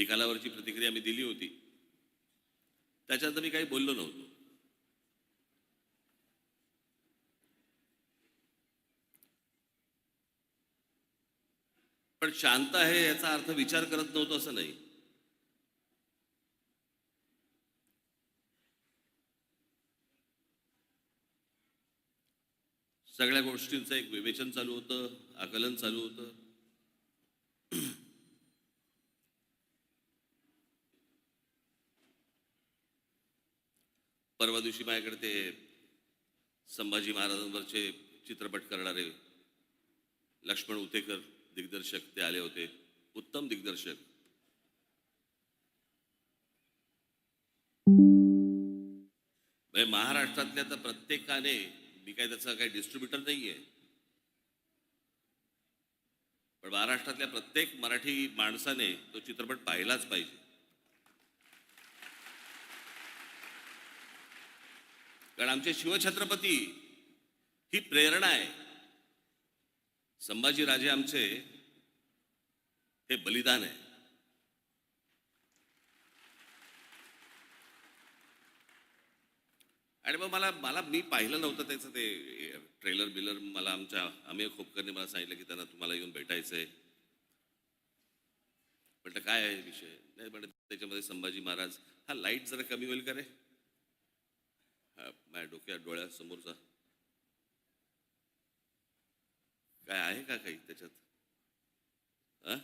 निकालावरची प्रतिक्रिया मी दिली होती. त्याच्यानंतर मी काही बोललो नव्हतो. पण शांत आहे याचा अर्थ विचार करत नव्हतो असं नाही. सगळ्या गोष्टींचं एक विवेचन चालू होतं आकलन चालू होतं. परवा दिवशी माझ्याकडे ते संभाजी महाराजांवरचे चित्रपट करणारे लक्ष्मण उतेकर दिग्दर्शक ते आले होते. उत्तम दिग्दर्शक. म्हणजे महाराष्ट्रातल्या तर प्रत्येकाने मी काय त्याचा काही डिस्ट्रीब्युटर नाहीये. पण महाराष्ट्रातल्या प्रत्येक मराठी माणसाने तो चित्रपट पाहिलाच पाहिजे. कारण आमचे शिवछत्रपती ही प्रेरणा आहे. संभाजीराजे आमचे हे बलिदान आहे. आणि मग मला मला मी पाहिलं नव्हतं त्याचं ते ट्रेलर बिलर मला आमच्या अमेय खोपकरने मला सांगितलं की त्यांना तुम्हाला येऊन भेटायचं आहे म्हटलं काय आहे विषय? नाही म्हटलं त्याच्यामध्ये संभाजी महाराज हा लाइट जरा कमी होईल का रे? माझ्या डोक्यात डोळ्यासमोरचा काय आहे का काही त्याच्यात? हा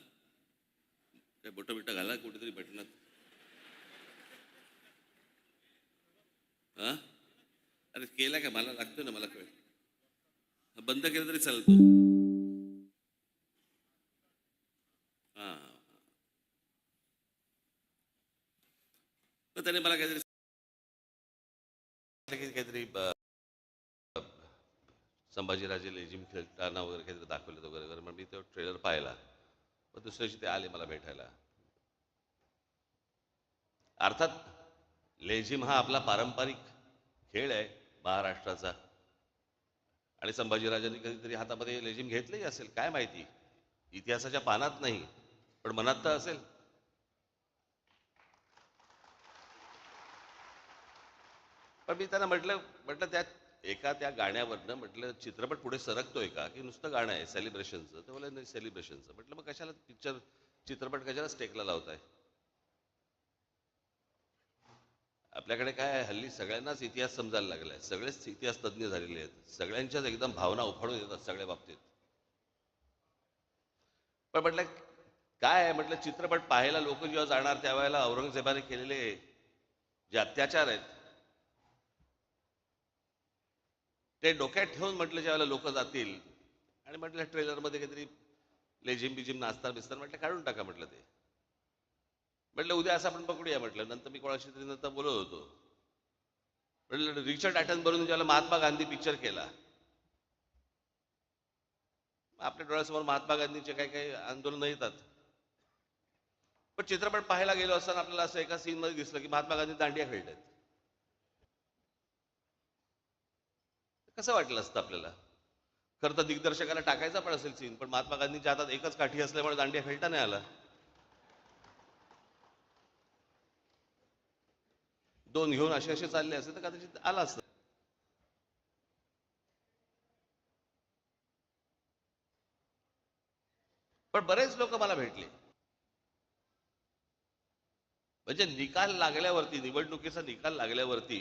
काय बोटं बिटं घाला कुठेतरी भेटणार हा अरे केला का? मला लागतोय ना मला कळ बंद केलं तरी चालतो. हा त्याने मला काहीतरी काहीतरी संभाजीराजे लेझिम खेळताना वगैरे काहीतरी दाखवलं वगैरे वगैरे मग मी तो ट्रेलर पाहिला मग दुसऱ्या दिवशी ते आले मला भेटायला. अर्थात लेझिम हा आपला पारंपरिक खेळ आहे महाराष्ट्राचा. आणि संभाजीराजांनी कधीतरी हातामध्ये लेझिम घेतलंही असेल काय माहिती? इतिहासाच्या पानात नाही पण मनात तर असेल. पण मी त्यांना म्हटलं म्हटलं त्यात एका त्या गाण्यावरनं म्हटलं चित्रपट पुढे सरकतोय का की नुसतं गाणं आहे सेलिब्रेशनचं तर बोला नाही सेलिब्रेशनचं म्हटलं मग कशाला पिक्चर चित्रपट कशाला स्टेकला लावताय? आपल्याकडे काय आहे, हल्ली सगळ्यांनाच इतिहास समजायला लागलाय. सगळेच इतिहास तज्ज्ञ झालेले आहेत. सगळ्यांच्याच एकदम भावना उफाळून येतात सगळ्या बाबतीत. पण म्हटलं काय आहे? म्हटलं चित्रपट पाहायला लोक जेव्हा जाणार त्यावेळेला औरंगजेबाने केलेले जे अत्याचार आहेत ते डोक्यात ठेवून म्हटलं ज्यावेळेला लोक जातील आणि म्हटलं ट्रेलरमध्ये काहीतरी लेझिम बिजिम नाचताना बिस्तार म्हटलं काढून टाका म्हटलं ते. म्हटलं उद्या असं आपण पकडूया म्हटलं. नंतर मी कोणाशी तरी नंतर बोलत होतो. म्हटलं रिचर्ड ॲटन भरून ज्यावेळेला महात्मा गांधी पिक्चर केला. आपल्या डोळ्यासमोर महात्मा गांधीचे काही काही आंदोलन येतात. पण चित्रपट पाहायला गेलो असताना आपल्याला असं एका सीन मध्ये दिसलं की महात्मा गांधी दांडिया खेळतायत. कसं वाटलं असतं आपल्याला? खरं तर दिग्दर्शकाला टाकायचा पण असेल सीन पण महात्मा गांधींच्या हातात एकच काठी असल्यामुळे दांडिया खेळता नाही आला. दोन घेऊन असे असे चालले असते तर कदाचित आला असतं. पण बरेच लोक मला भेटले. म्हणजे निकाल लागल्यावरती निवडणुकीचा निकाल लागल्यावरती